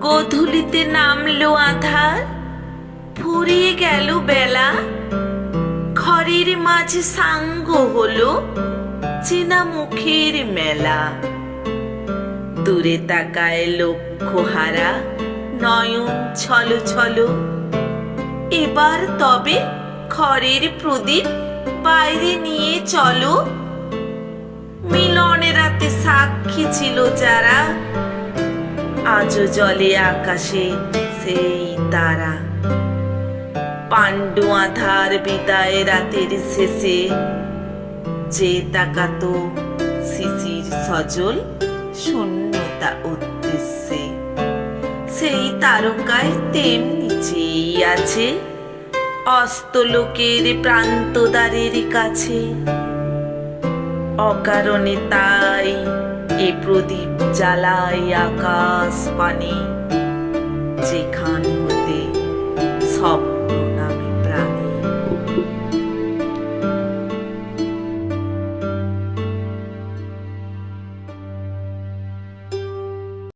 গোধূলিতে নামলো আধার, ফুরিয়ে গেল বেলা। ঘরের মাঝে সাঙ্গ হলো চেনা মুখের মেলা। দূরে তাকায় লক্ষ্য হারা নয়ন ছলো ছলো। এবার তবে ঘরের প্রদীপ বাইরে নিয়ে চলো। মিলনের রাতে সাক্ষী ছিল যারা। আজও জলে আকাশে সেই তারা। পাণ্ডু আধার বিদায় রাতের শেষে যে তাকাতো শিশির সজল শূন্যতা উদ্দেশ্যে। সেই তারকায় তেমনি চেয়ে আছে অস্তলোকের প্রান্তদ্বারের কাছে। অকারণে তাই এ প্রদীপ জ্বালাই আকাশ পানে যেখান হতে স্বপ্ন